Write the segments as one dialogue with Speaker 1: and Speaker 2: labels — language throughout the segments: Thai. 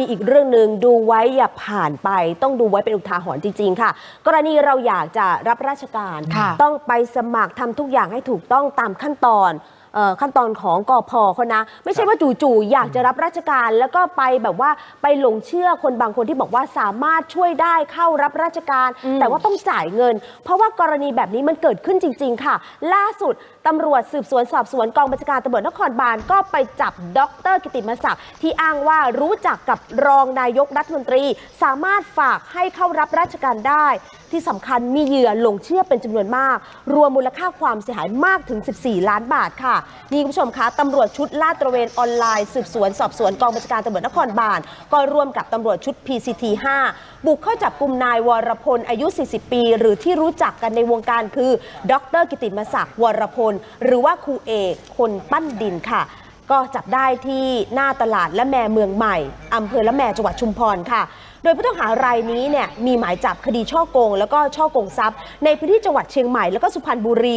Speaker 1: มีอีกเรื่องหนึ่งดูไว้อย่าผ่านไป ต้องดูไว้เป็นอุทาหรณ์จริง ๆ ค่ะ กรณีเราอยากจะรับราชการ
Speaker 2: ค่ะ
Speaker 1: ต้องไปสมัครทำทุกอย่างให้ถูกต้องตามขั้นตอนเอ่อ ขั้นตอนของกอพอเขานะ ไม่ใช่ว่าจู่ๆอยากจะรับราชการ แล้วก็ไปแบบว่าไปหลงเชื่อคนบางคนที่บอกว่าสามารถช่วยได้เข้ารับราชการ แต่ว่าต้องจ่ายเงิน เพราะว่ากรณีแบบนี้มันเกิดขึ้นจริง ๆ ค่ะ ล่าสุดตำรวจสืบสวนสอบสวนกองบัญชาการตำรวจนครบาลก็ไปจับดรกิติมศักดิ์ที่อ้างว่ารู้จักกับรองนายกรัฐมนตรี สามารถฝากให้เข้ารับราชการได้ ที่สำคัญมีเหยื่อหลงเชื่อเป็นจำนวนมาก รวมมูลค่าความเสียหายมากถึง 14 ล้านบาทค่ะนี่คุณผู้ชมคะตำรวจชุดลาดตระเวนออนไลน์สืบสวนสอบสวนกองบัญชาการตำรวจนครบาลก็ร่วมกับตำรวจชุด PCT 5 บุกเข้าจับกลุ่มนายวรพลอายุ 40 ปี หรือที่รู้จักกันในวงการคือ ดร กิติมศักดิ์วรพล หรือว่าครูเอกคนปั้นดินค่ะก็จับได้ที่หน้าตลาดและแม่เมืองใหม่อำเภอละแมจังหวัดชุมพรค่ะโดยผู้ต้องหารายนี้เนี่ยมีหมายจับคดีช่อโกง แล้วก็ช่อโกงทรัพย์ ในพื้นที่จังหวัดเชียงใหม่แล้วก็สุพรรณบุรี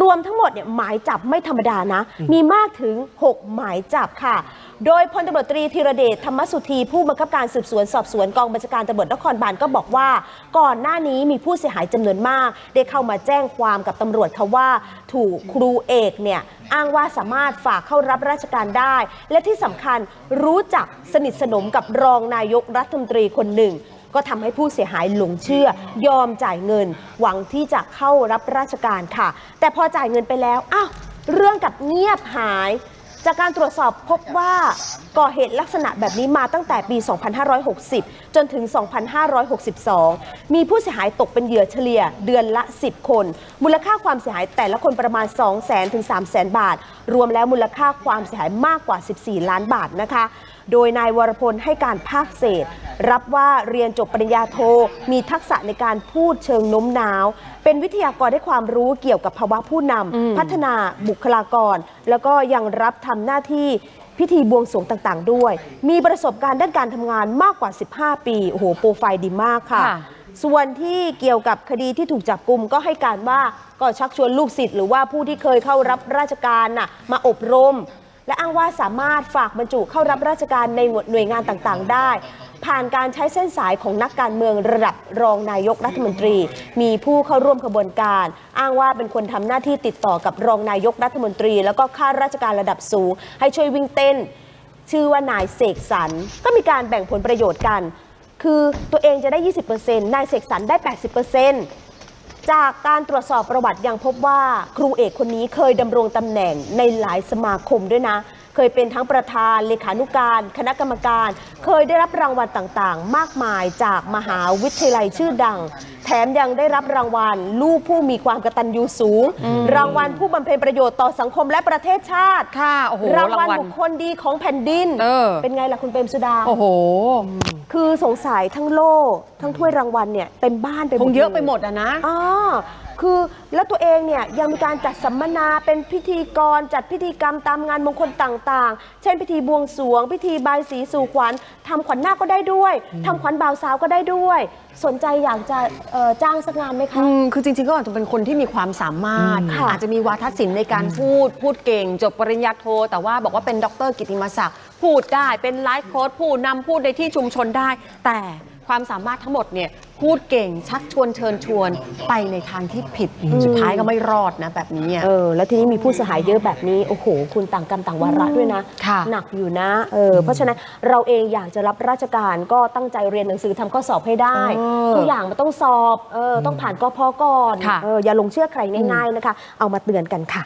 Speaker 1: รวมทั้งหมดเนี่ยหมายจับไม่ธรรมดานะ มีมากถึง 6 หมายจับค่ะ โดยพลตำรวจตรีธีรเดชธรรมสุธีผู้บังคับการสืบสวนสอบสวนกองบัญชาการตำรวจนครบาลก็บอกว่า ก่อนหน้านี้มีผู้เสียหายจำนวนมาก ได้เข้ามาแจ้งความกับตำรวจค่ะว่า ถูกครูเอกเนี่ยอ้างว่าสามารถฝากเข้ารับราชการได้ และที่สำคัญรู้จักสนิทสนมกับรองนายกรัฐมนตรีคนหนึ่ง ก็ทำให้ผู้เสียหายหลงเชื่อยอมจ่ายเงิน หวังที่จะเข้ารับราชการค่ะ แต่พอจ่ายเงินไปแล้วอ้าวเรื่องกับเงียบหาย จากการตรวจสอบพบว่าก่อเหตุลักษณะแบบนี้มาตั้งแต่ปี 2560 จนถึง 2562 มีผู้เสียหายตกเป็นเหยื่อเฉลี่ยเดือนละ 10 คน มูลค่าความเสียหายแต่ละคนประมาณ 2 0 0 0 0 0 ถึง 3 0 0 0 0 0 บาท รวมแล้วมูลค่าความเสียหายมากกว่า 14 ล้านบาทนะคะ โดยนายวรพลให้การภาคเศษ รับว่าเรียนจบปริญญาโท มีทักษะในการพูดเชิงโน้มน้าว เป็นวิทยากรได้ความรู้เกี่ยวกับภาวะผู้นำพัฒนาบุคลากร แล้วก็ยังรับทำหน้าที่พิธีบวงสรวงต่างๆ ด้วย มีประสบการณ์ด้านการทำงานมากกว่า 15 ปี โอ้โห โปรไฟล์ดีมากค่ะ
Speaker 2: ค่ะ
Speaker 1: ส่วนที่เกี่ยวกับคดีที่ถูกจับกลุ่มก็ให้การว่าก็ชักชวนลูกศิษย์หรือว่าผู้ที่เคยเข้ารับราชการน่ะมาอบรม และอ้างว่าสามารถฝากบรรจุเข้ารับราชการในหน่วยงานต่างๆ ได้ ผ่านการใช้เส้นสายของนักการเมืองระดับรองนายกรัฐมนตรี มีผู้เข้าร่วมขบวนการ อ้างว่าเป็นคนทำหน้าที่ติดต่อกับรองนายกรัฐมนตรี แล้วก็ข้าราชการระดับสูง ให้ช่วยวิ่งเต้น ชื่อว่านายเสกสรรก็มีการแบ่งผลประโยชน์กัน คือตัวเองจะได้ 20%นายเสกสรรได้ 80% จากการตรวจสอบประวัติยังพบว่าครูเอกคนนี้เคยดำรงตำแหน่งในหลายสมาคมด้วยนะ เคยเป็นทั้งประธานเลขานุการ คณะกรรมการ เคยได้รับรางวัลต่างๆ มากมายจากมหาวิทยาลัยชื่อดัง แถมยังได้รับรางวัล ลูกผู้มีความกตัญญูสูง รางวัลผู้บำเพ็ญประโยชน์ต่อสังคมและประเทศชาติ
Speaker 2: ค่ะโอ้โห
Speaker 1: รางวัลบุคคลดีของแผ่นดิน
Speaker 2: เออ
Speaker 1: เป็นไงล่ะคุณเปรมสุดา
Speaker 2: โอ้โห
Speaker 1: คือสงสัยทั้งโล่ทั้งถ้วยรางวัลเนี่ยเต็มบ้านไปหม
Speaker 2: ค
Speaker 1: ด
Speaker 2: งเยอะ
Speaker 1: ล
Speaker 2: ไปหมดอะนะ
Speaker 1: อ๋อคือแล้วตัวเองเนี่ยยังมีการจัดสัมมนาเป็นพิธีกรจัดพิธีกรรมตามงานมงคลต่างๆ เช่นพิธีบวงสรวง พิธีบายสีสู่ขวัญทำขวัญหน้าคก็ได้ด้วยทำขวัญบ่าวสาวก็ได้ด้วย สนใจอยากจะเอ่อจ้างสักงานไหมคะ
Speaker 2: อืมคือจริงๆก็อาจจะเป็นคนที่มีความสามารถ
Speaker 1: ค่ะ
Speaker 2: อาจจะมีวาทศิลป์ในการพูด พูดเก่ง จบปริญญาโท แต่ว่าบอกว่าเป็นดรกิติมศักดิ์พูดได้เป็นไลฟ์โค้ดผู้นำพูดในที่ชุมชนได้ แต่ ความสามารถทั้งหมดเนี่ยพูดเก่งชักชวนเชิญชวนไปในทางที่ผิดสุดท้ายก็ไม่รอดนะแบบนี้อะ
Speaker 1: เออแล้วทีนี้มีผู้เสียหายเยอะแบบนี้ โอ้โห คุณต่างกรรมต่างวาระด้วยนะ
Speaker 2: ค่ะ
Speaker 1: หนักอยู่นะเออเพราะฉะนั้นเราเองอยากจะรับราชการก็ตั้งใจเรียนหนังสือทำข้อสอบให้ได้
Speaker 2: เออ
Speaker 1: ทุกอย่างมันต้องสอบเออต้องผ่านกพก่อน
Speaker 2: ค่ะ
Speaker 1: เอออย่าหลงเชื่อใครง่ายๆนะคะ เอามาเตือนกันค่ะ